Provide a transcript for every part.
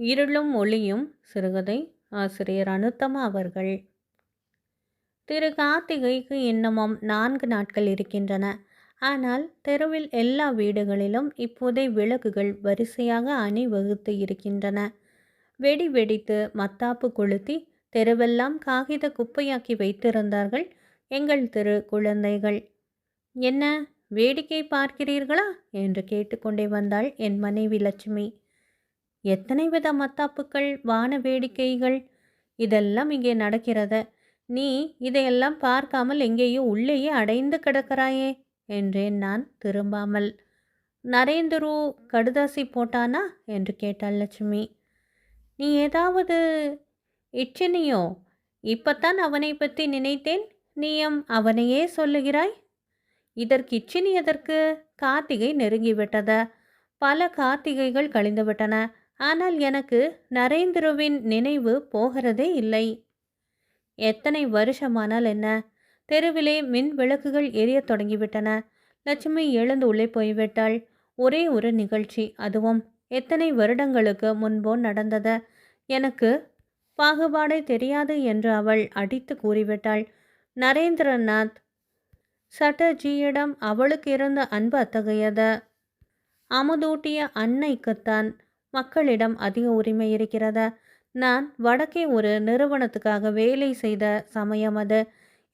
இருளும் ஒளியும் சிறுகதை ஆசிரியர் அனுத்தமா அவர்கள். திரு கார்த்திகைக்கு இன்னமும் நான்கு நாட்கள் இருக்கின்றன. ஆனால் தெருவில் எல்லா வீடுகளிலும் இப்போதே விளக்குகள் வரிசையாக அணிவகுத்து இருக்கின்றன. வெடி வெடித்து மத்தாப்பு கொளுத்தி தெருவெல்லாம் காகித குப்பையாக்கி வைத்திருந்தார்கள் எங்கள் திரு குழந்தைகள். என்ன வேடிக்கை பார்க்கிறீர்களா? என்று கேட்டுக்கொண்டே வந்தாள் என் மனைவி லட்சுமி. எத்தனை வித மத்தாப்புக்கள் வான வேடிக்கைகள் இதெல்லாம் இங்கே நடக்கிறது? நீ இதையெல்லாம் பார்க்காமல் எங்கேயோ உள்ளேயே அடைந்து கிடக்கிறாயே என்றேன் நான் திரும்பாமல். நரேந்துரு கடுதாசி போட்டானா? என்று கேட்டாள் லட்சுமி. நீ ஏதாவது இச்சினியோ? இப்பத்தான் அவனை பற்றி நினைத்தேன். நீயும் அவனையே சொல்லுகிறாய்? இதற்கு இச்சினி எதற்கு? கார்த்திகை நெருங்கிவிட்டத? பல கார்த்திகைகள் கழிந்துவிட்டன. ஆனால் எனக்கு நரேந்திரவின் நினைவு போகிறதே இல்லை. எத்தனை வருஷமானால் என்ன? தெருவிலே மின் விளக்குகள் எரிய தொடங்கிவிட்டன. லட்சுமி எழுந்து உள்ளே போய்விட்டாள். ஒரே ஒரு நிகழ்ச்சி அதுவும் எத்தனை வருடங்களுக்கு முன்போ நடந்தது? எனக்கு பாகுபாடே தெரியாது என்று அவள் அடித்து கூறிவிட்டாள். நரேந்திரநாத் சட்டர்ஜியிடம் அவளுக்கு இருந்த அன்பு அத்தகையது. அமுதூட்டிய அன்னைக்குத்தான் மக்களிடம் அதிக உரிமை இருக்கிறது? நான் வடக்கே ஒரு நிறுவனத்துக்காக வேலை செய்த சமயம் அது.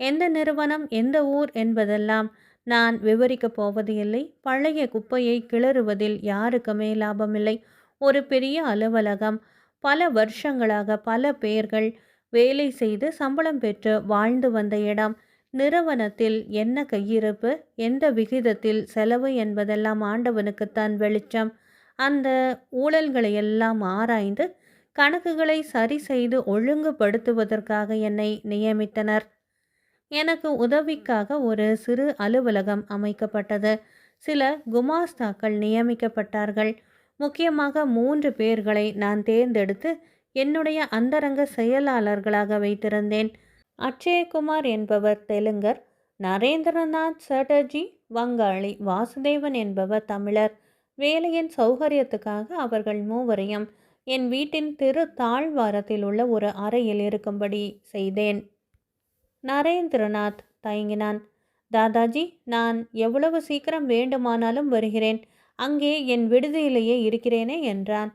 எந்த நிறுவனம் எந்த ஊர் என்பதெல்லாம் நான் விவரிக்கப் போவது இல்லை. பழைய குப்பையை கிளறுவதில் யாருக்குமே லாபமில்லை. ஒரு பெரிய அலுவலகம். பல வருஷங்களாக பல பேர்கள் வேலை செய்து சம்பளம் பெற்று வாழ்ந்து வந்த இடம். நிறுவனத்தில் என்ன கையிருப்பு எந்த விகிதத்தில் செலவு என்பதெல்லாம் ஆண்டவனுக்குத்தான் வெளிச்சம். அந்த ஊழல்களை எல்லாம் ஆராய்ந்து கணக்குகளை சரி செய்து ஒழுங்குபடுத்துவதற்காக என்னை நியமித்தனர். எனக்கு உதவிக்காக ஒரு சிறு அலுவலகம் அமைக்கப்பட்டது. சில குமாஸ்தாக்கள் நியமிக்கப்பட்டார்கள். முக்கியமாக மூன்று பேர்களை நான் தேர்ந்தெடுத்து என்னுடைய அந்தரங்க செயலாளர்களாக வைத்திருந்தேன். அக்ஷயகுமார் என்பவர் தெலுங்கர் நரேந்திரநாத் சட்டர்ஜி வங்காளி வாசுதேவன் என்பவர் தமிழர். வேலையின் சௌகரியத்துக்காக அவர்கள் மூவரையும் என் வீட்டின் திரு தாழ்வாரத்தில் உள்ள ஒரு அறையில் இருக்கும்படி செய்தேன். நரேந்திரநாத் தயங்கினான். தாதாஜி நான் எவ்வளவு சீக்கிரம் வேண்டுமானாலும் வருகிறேன். அங்கே என் விடுதியிலேயே இருக்கிறேனே என்றான்.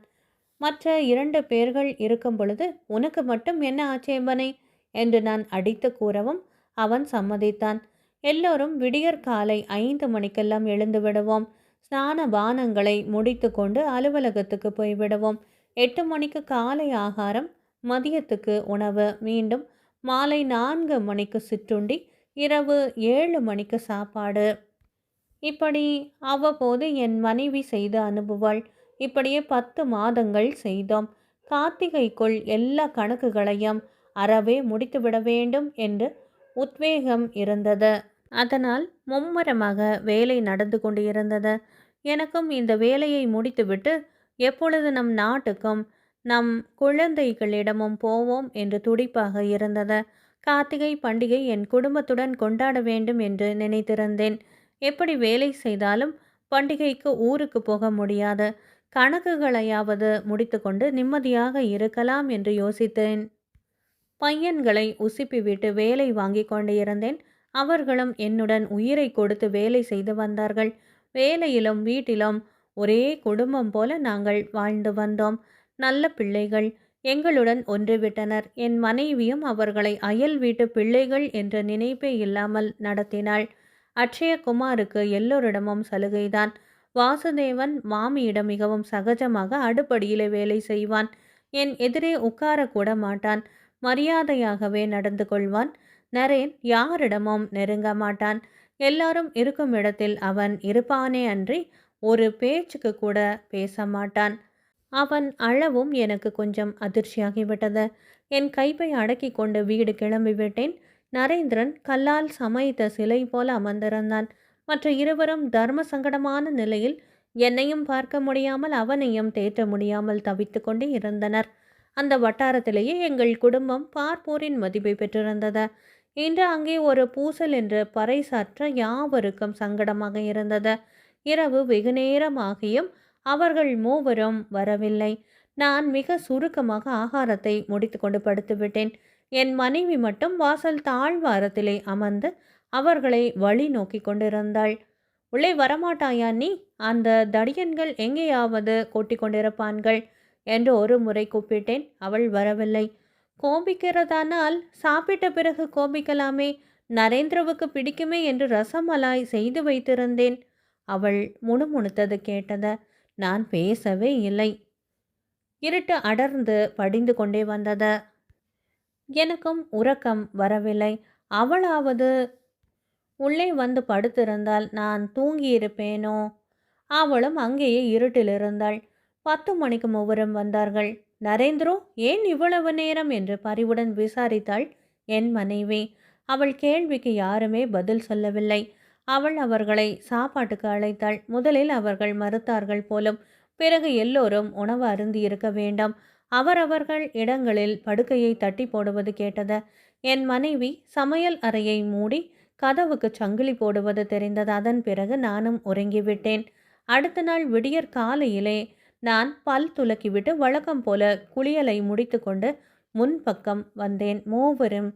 மற்ற இரண்டு பேர்கள் இருக்கும் பொழுது உனக்கு மட்டும் என்ன ஆட்சேபனை என்று நான் அடித்து கூறவும் அவன் சம்மதித்தான். எல்லோரும் விடியற் காலை ஐந்து மணிக்கெல்லாம் எழுந்து விடுவோம். ஸ்நான பானங்களை முடித்து கொண்டு அலுவலகத்துக்கு போய்விடுவோம். எட்டு மணிக்கு காலை ஆகாரம் மதியத்துக்கு உணவு. மீண்டும் மாலை நான்கு மணிக்கு சிற்றுண்டி இரவு ஏழு மணிக்கு சாப்பாடு. இப்படி அவ்வப்போது என் மனைவி செய்து அனுப்புவாள் இப்படியே பத்து மாதங்கள் செய்தோம். கார்த்திகைக்குள் எல்லா கணக்குகளையும் அறவே முடித்துவிட வேண்டும் என்று உத்வேகம் இருந்தது. அதனால் மும்முரமாக வேலை நடந்து கொண்டு இருந்தது எனக்கும் இந்த வேலையை முடித்துவிட்டு எப்பொழுது நம் நாட்டுக்கும் நம் குழந்தைகளிடமும் போவோம் என்று துடிப்பாக இருந்தது. கார்த்திகை பண்டிகை என் குடும்பத்துடன் கொண்டாட வேண்டும் என்று நினைத்திருந்தேன். எப்படி வேலை செய்தாலும் பண்டிகைக்கு ஊருக்கு போக முடியாது. கணக்குகளையாவது முடித்துக்கொண்டு நிம்மதியாக இருக்கலாம் என்று யோசித்தேன். பையன்களை உசுப்பிவிட்டு வேலை வாங்கி கொண்டு இருந்தேன் அவர்களும் என்னுடன் உயிரை கொடுத்து வேலை செய்து வந்தார்கள். வேலையிலும் வீட்டிலும் ஒரே குடும்பம் போல நாங்கள் வாழ்ந்து வந்தோம். நல்ல பிள்ளைகள் எங்களுடன் ஒன்றுவிட்டனர். என் மனைவியும் அவர்களை அயல் வீட்டு பிள்ளைகள் என்ற நினைப்பே இல்லாமல் நடத்தினாள். அக்ஷயகுமாருக்கு எல்லோரிடமும் சலுகைதான். வாசுதேவன் மாமியிடம் மிகவும் சகஜமாக அடுப்படியிலே வேலை செய்வான். என் எதிரே உட்காரக்கூட மாட்டான். மரியாதையாகவே நடந்து கொள்வான். நரேன் யாரிடமும் நெருங்க மாட்டான். எல்லாரும் இருக்கும் இடத்தில் அவன் இருப்பானே அன்றி ஒரு பேச்சுக்கு கூட பேச மாட்டான். அவன் அழவும் எனக்கு கொஞ்சம் அதிர்ச்சியாகிவிட்டது என் கைப்பை அடக்கி கொண்டு வீடு கிளம்பிவிட்டேன் நரேந்திரன் கல்லால் சமைத்த சிலை போல அமர்ந்திருந்தான். மற்ற இருவரும் தர்ம சங்கடமான நிலையில் என்னையும் பார்க்க முடியாமல் அவனையும் தேற்ற முடியாமல் தவித்து கொண்டே இருந்தனர். அந்த வட்டாரத்திலேயே எங்கள் குடும்பம் பார்ப்போரின் மதிப்பை பெற்றிருந்தது. இன்று அங்கே ஒரு பூசல் என்று பறைசாற்ற யாவருக்கும் சங்கடமாக இருந்தது. இரவு வெகுநேரமாகியும் அவர்கள் மூவரும் வரவில்லை. நான் மிக சுருக்கமாக ஆகாரத்தை முடித்துக்கொண்டு படுத்துவிட்டேன் என் மனைவி மட்டும் வாசல் தாழ்வாரத்திலே அமர்ந்து அவர்களை வழி நோக்கி கொண்டிருந்தாள். உள்ளே வரமாட்டாயா நீ? அந்த தடியன்கள் எங்கேயாவது கொட்டி கொண்டிருப்பான்கள் என்று ஒரு முறை கூப்பிட்டேன். அவள் வரவில்லை. கோபிக்கிறதானால் சாப்பிட்ட பிறகு கோபிக்கலாமே நரேந்திரவுக்கு பிடிக்குமே என்று ரசமலாய் செய்து வைத்திருந்தேன். அவள் முணுமுணுத்தது கேட்டத நான் பேசவே இல்லை. இருட்டு அடர்ந்து படிந்து கொண்டே வந்தத. எனக்கும் உறக்கம் வரவில்லை. அவளாவது உள்ளே வந்து படுத்திருந்தால் நான் தூங்கியிருப்பேனோ? அவளும் அங்கேயே இருட்டில் இருந்தாள். பத்து மணிக்கு மூவரும் வந்தார்கள். நரேந்திரோ ஏன் இவ்வளவு நேரம்? என்று பரிவுடன் விசாரித்தாள் என் மனைவி. அவள் கேள்விக்கு யாருமே பதில் சொல்லவில்லை. அவள் அவர்களை சாப்பாட்டுக்கு அழைத்தாள். முதலில் அவர்கள் மறுத்தார்கள் போலும் பிறகு எல்லோரும் உணவு அருந்தி இருக்க வேண்டாம். அவரவர்கள் இடங்களில் படுக்கையை தட்டி போடுவது கேட்டது. என் மனைவி சமையல் அறையை மூடி கதவுக்கு சங்கிலி போடுவது தெரிந்தது. அதன் பிறகு நானும் உறங்கிவிட்டேன். அடுத்த நாள் விடியற் காலையிலே நான் பல் துலக்கிவிட்டு வழக்கம் போல குளியலை முடித்துக்கொண்டு முன்பக்கம் வந்தேன். மூவரும்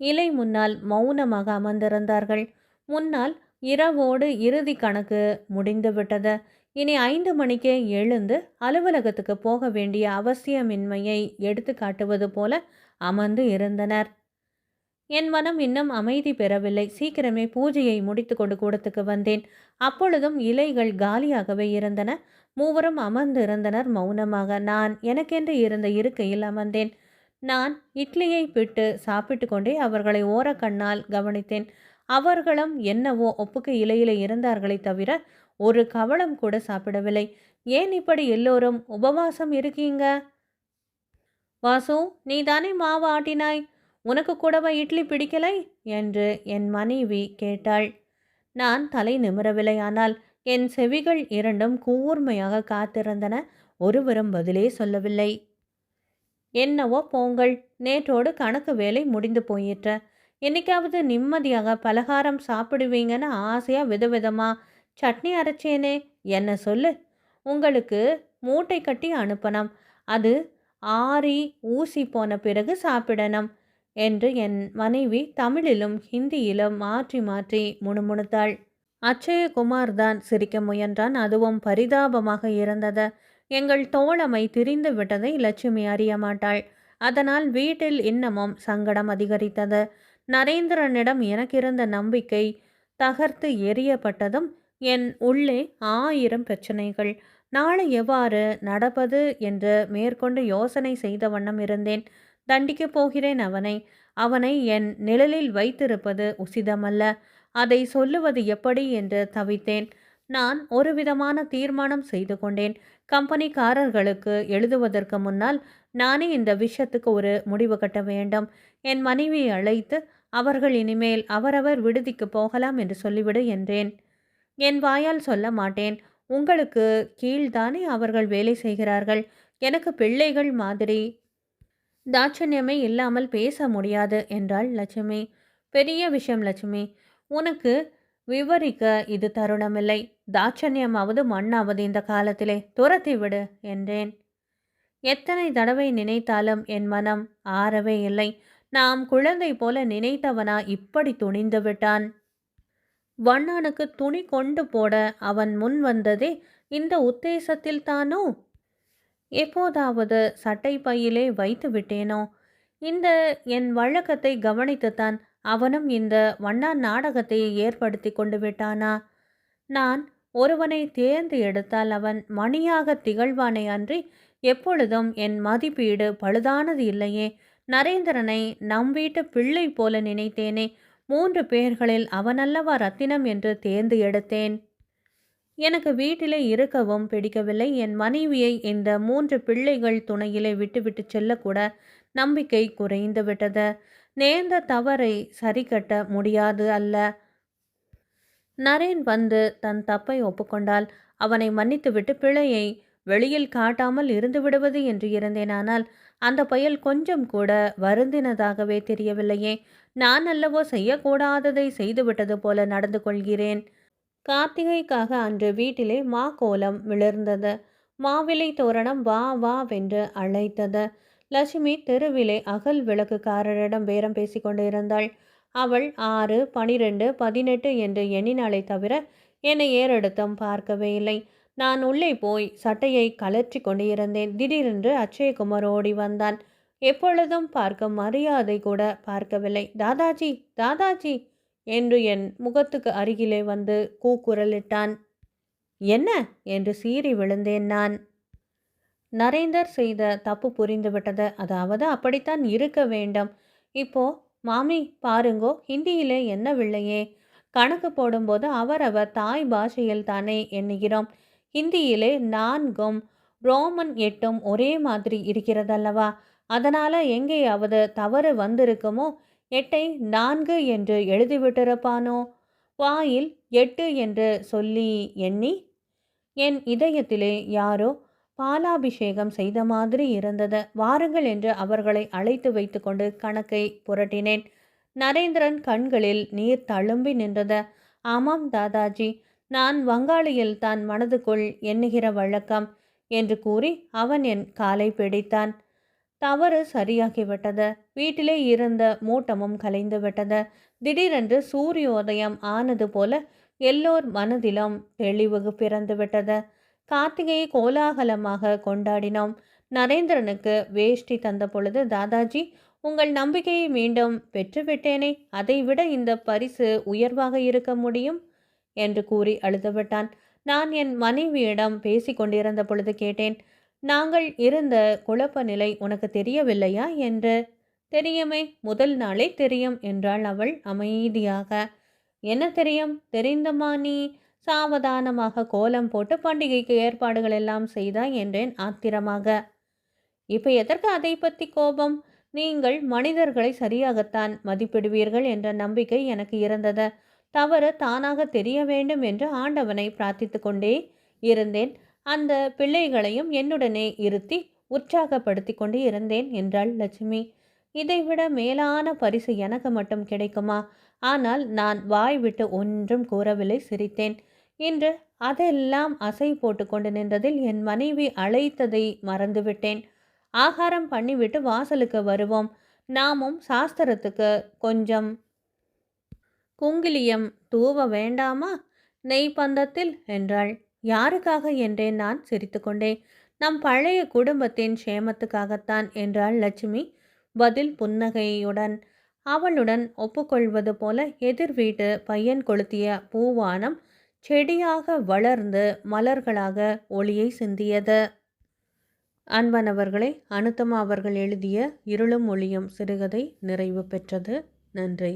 இலை முன்னால் மௌனமாக அமர்ந்திருந்தார்கள். முன்னால் இரவோடு இறுதி கணக்கு முடிந்துவிட்டது. இனி ஐந்து மணிக்கே எழுந்து அலுவலகத்துக்கு போக வேண்டிய அவசியமின்மையை எடுத்து காட்டுவது போல அமர்ந்து இருந்தனர். என் மனம் இன்னும் அமைதி பெறவில்லை. சீக்கிரமே பூஜையை முடித்து கொண்டு கூடத்துக்கு வந்தேன். அப்பொழுதும் இலைகள் காலியாகவே இருந்தன. மூவரும் அமர்ந்து இருந்தனர் மௌனமாக. நான் எனக்கென்று இருந்த இருக்கையில் அமர்ந்தேன். நான் இட்லியை பிட்டு சாப்பிட்டு கொண்டே அவர்களை ஓரக்கண்ணால் கவனித்தேன். அவர்களும் என்னவோ ஒப்புக்கு இலையில இருந்தார்களே தவிர ஒரு கவளம் கூட சாப்பிடவில்லை. ஏன் இப்படி எல்லோரும் உபவாசம் இருக்கீங்க? வாசு நீ தானே மாவு ஆட்டினாய்? உனக்கு கூடவா இட்லி பிடிக்கலை? என்று என் மனைவி கேட்டாள். நான் தலை நிமிரவில்லை. ஆனால் என் செவிகள் இரண்டும் கூர்மையாக காத்திருந்தன. ஒருவரும் பதிலே சொல்லவில்லை. என்னவோ போங்கள். நேற்றோடு கணக்கு வேலை முடிந்து போயிற்று. என்னைக்காவது நிம்மதியாக பலகாரம் சாப்பிடுவீங்கன்னு ஆசையாக விதவிதமாக சட்னி அரைச்சேனே. என்ன சொல்லு? உங்களுக்கு மூட்டை கட்டி அனுப்பணும். அது ஆறி ஊசி போன பிறகு சாப்பிடணும் என்று என் மனைவி தமிழிலும் ஹிந்தியிலும் மாற்றி மாற்றி முணுமுணுத்தாள். அச்சயகுமார் தான் சிரிக்க முயன்றான். அதுவும் பரிதாபமாக இருந்தது. எங்கள் தோழமை திரிந்து விட்டதை லட்சுமி அறிய மாட்டாள். அதனால் வீட்டில் இன்னமும் சங்கடம் அதிகரித்தது. நரேந்திரனிடம் எனக்கிருந்த நம்பிக்கை தகர்த்து எரியப்பட்டதும் என் உள்ளே ஆயிரம் பிரச்சனைகள். நாளை எவ்வாறு நடப்பது என்று மேற்கொண்டு யோசனை செய்த வண்ணம் இருந்தேன். தண்டிக்கப் போகிறேன் அவனை. அவனை என் நிழலில் வைத்திருப்பது உசிதமல்ல. அதை சொல்லுவது எப்படி என்று தவித்தேன். நான் ஒரு விதமான தீர்மானம் செய்து கொண்டேன். கம்பெனிக்காரர்களுக்கு எழுதுவதற்கு முன்னால் நானே இந்த விஷயத்துக்கு ஒரு முடிவு கட்ட வேண்டும். என் மனைவியை அழைத்து அவர்கள் இனிமேல் அவரவர் விடுதிக்கு போகலாம் என்று சொல்லிவிடு என்றேன். என் வாயால் சொல்ல மாட்டேன். உங்களுக்கு கீழ்தானே அவர்கள் வேலை செய்கிறார்கள். எனக்கு பிள்ளைகள் மாதிரி தாட்சண்யமே இல்லாமல் பேச முடியாது என்றாள் லட்சுமி. பெரிய விஷயம் லட்சுமி. உனக்கு விவரிக்க இது தருணமில்லை. தாட்சண்யமாவது மண்ணாவது இந்த காலத்திலே துரத்தி விடு என்றேன். எத்தனை தடவை நினைத்தாலும் என் மனம் ஆறவே இல்லை. நாம் குழந்தை போல நினைத்தவனா இப்படி துணிந்து விட்டான்? வண்ணானுக்கு துணி கொண்டு போட அவன் முன் வந்ததே இந்த உத்தேசத்தில் தானோ? எப்போதாவது சட்டை பையிலே வைத்து விட்டேனோ? இந்த என் வழக்கத்தை கவனித்துத்தான் அவனும் இந்த வண்ணா நாடகத்தை ஏற்படுத்தி கொண்டு விட்டானா? நான் ஒருவனை தேர்ந்து எடுத்தால் அவன் மணியாக திகழ்வானே அன்றி எப்பொழுதும் என் மதிப்பீடு பழுதானது இல்லையே. நரேந்திரனை நம் வீட்டு பிள்ளை போல நினைத்தேனே. மூன்று பேர்களில் அவனல்லவா ரத்தினம் என்று தேர்ந்து எடுத்தேன். எனக்கு வீட்டிலே இருக்கவும் பிடிக்கவில்லை. என் மனைவியை இந்த மூன்று பிள்ளைகள் துணையிலே விட்டுவிட்டு செல்லக்கூட நம்பிக்கை குறைந்து விட்டது. நேர்ந்த தவறை சரிகட்ட முடியாது அல்ல. நரேன் வந்து தன் தப்பை ஒப்புக்கொண்டால் அவனை மன்னித்துவிட்டு பிழையை வெளியில் காட்டாமல் இருந்து விடுவது என்று இருந்தேனானால் அந்த பயல் கொஞ்சம் கூட வருந்தினதாகவே தெரியவில்லையே. நான் அல்லவோ செய்யக்கூடாததை செய்துவிட்டது போல நடந்து கொள்கிறேன். கார்த்திகைக்காக அன்று வீட்டிலே மா கோலம் விளர்ந்தது மாவிலை தோரணம் வா வா வென்று அழைத்தது. லட்சுமி தெருவிலே அகல் விளக்குக்காரரிடம் பேரம் பேசிக்கொண்டிருந்தாள் அவள் ஆறு பனிரெண்டு பதினெட்டு என்று எண்ணினாலே தவிர என்னை ஏறெடுத்தும் பார்க்கவே இல்லை. நான் உள்ளே போய் சட்டையை கலற்றி கொண்டிருந்தேன். திடீரென்று அச்சயகுமார் ஓடி வந்தான். எப்பொழுதும் பார்க்கும் மரியாதை கூட பார்க்கவில்லை. தாதாஜி தாதாஜி என்று என் முகத்துக்கு அருகிலே வந்து கூக்குரலிட்டான். என்ன என்று சீறி விழுந்தேன் நான். நரேந்தர் செய்த தப்பு புரிந்துவிட்டது அதாவது அப்படித்தான் இருக்க வேண்டும். இப்போ மாமி பாருங்கோ ஹிந்தியிலே என்னவில்லையே கணக்கு போடும்போது அவரவர் தாய் பாஷையில் தானே எண்ணுகிறோம். ஹிந்தியிலே நான்கும் ரோமன் எட்டும் ஒரே மாதிரி இருக்கிறதல்லவா? அதனால் எங்கேயாவது தவறு வந்திருக்குமோ? எட்டை நான்கு என்று எழுதிவிட்டிருப்பானோ? வாயில் எட்டு என்று சொல்லி எண்ணி என் இதயத்திலே யாரோ பாலாபிஷேகம் செய்த மாதிரி இருந்தது. வாருங்கள் என்று அவர்களை அழைத்து வைத்துக்கொண்டு கணக்கை புரட்டினேன். நரேந்திரன் கண்களில் நீர் தழும்பி நின்றது. ஆமாம் தாதாஜி நான் வங்காளியில் தான் மனதுக்குள் எண்ணுகிற வழக்கம் என்று கூறி அவன் என் காலை பிடித்தான். தவறு சரியாகிவிட்டது. வீட்டிலே இருந்த மூட்டமும் கலைந்து விட்டது. திடீரென்று சூரியோதயம் ஆனது போல எல்லோர் மனதிலும் தெளிவு பிறந்துவிட்டது கார்த்திகையை கோலாகலமாக கொண்டாடினோம். நரேந்திரனுக்கு வேஷ்டி தந்த பொழுது தாதாஜி உங்கள் நம்பிக்கையை மீண்டும் பெற்றுவிட்டேனே அதைவிட இந்த பரிசு உயர்வாக இருக்க முடியும் என்று கூறி அழுதுவிட்டான். நான் என் மனைவியிடம் பேசிக்கொண்டிருந்த பொழுது கேட்டேன் நாங்கள் இருந்த குழப்ப நிலை உனக்கு தெரியவில்லையா என்று? தெரியுமே முதல் நாளே தெரியும் என்றாள் அவள் அமைதியாக. என்ன தெரியும்? தெரிந்தமா நீ? சாவதானமாக கோலம் போட்டு பண்டிகைக்கு ஏற்பாடுகள் எல்லாம் செய்தாய் என்றேன் ஆத்திரமாக. இப்போ எதற்கு அதை பற்றி கோபம்? நீங்கள் மனிதர்களை சரியாகத்தான் மதிப்பிடுவீர்கள் என்ற நம்பிக்கை எனக்கு இருந்தது. தவறு தானாக தெரிய வேண்டும் என்று ஆண்டவனை பிரார்த்தித்து கொண்டே இருந்தேன். அந்த பிள்ளைகளையும் என்னுடனே இருத்தி உற்சாகப்படுத்தி கொண்டு இருந்தேன் என்றாள் லட்சுமி. இதைவிட மேலான பரிசு எனக்கு மட்டும் கிடைக்குமா? ஆனால் நான் வாய் விட்டு ஒன்றும் கூறவில்லை சிரித்தேன். இன்று அதெல்லாம் அசை போட்டு கொண்டு நின்றதில் என் மனைவி அழைத்ததை மறந்துவிட்டேன். ஆகாரம் பண்ணிவிட்டு வாசலுக்கு வருவோம். நாமும் சாஸ்திரத்துக்கு கொஞ்சம் குங்கிலியம் தூவ வேண்டாமா? நெய் பந்தத்தில் என்றாள். யாருக்காக என்றேன் நான் சிரித்துக்கொண்டே நம் பழைய குடும்பத்தின் சேமத்துக்காகத்தான் என்றாள் லட்சுமி பதில் புன்னகையுடன். அவளுடன் ஒப்புக்கொள்வது போல எதிர் வீட்டு பையன் கொளுத்திய பூவானம் செடியாக வளர்ந்து மலர்களாக ஒளியை சிந்தியது. அன்பனவர்களை அனுத்தமா அவர்கள் எழுதிய இருளும் ஒளியும் சிறுகதை நிறைவு பெற்றது. நன்றி.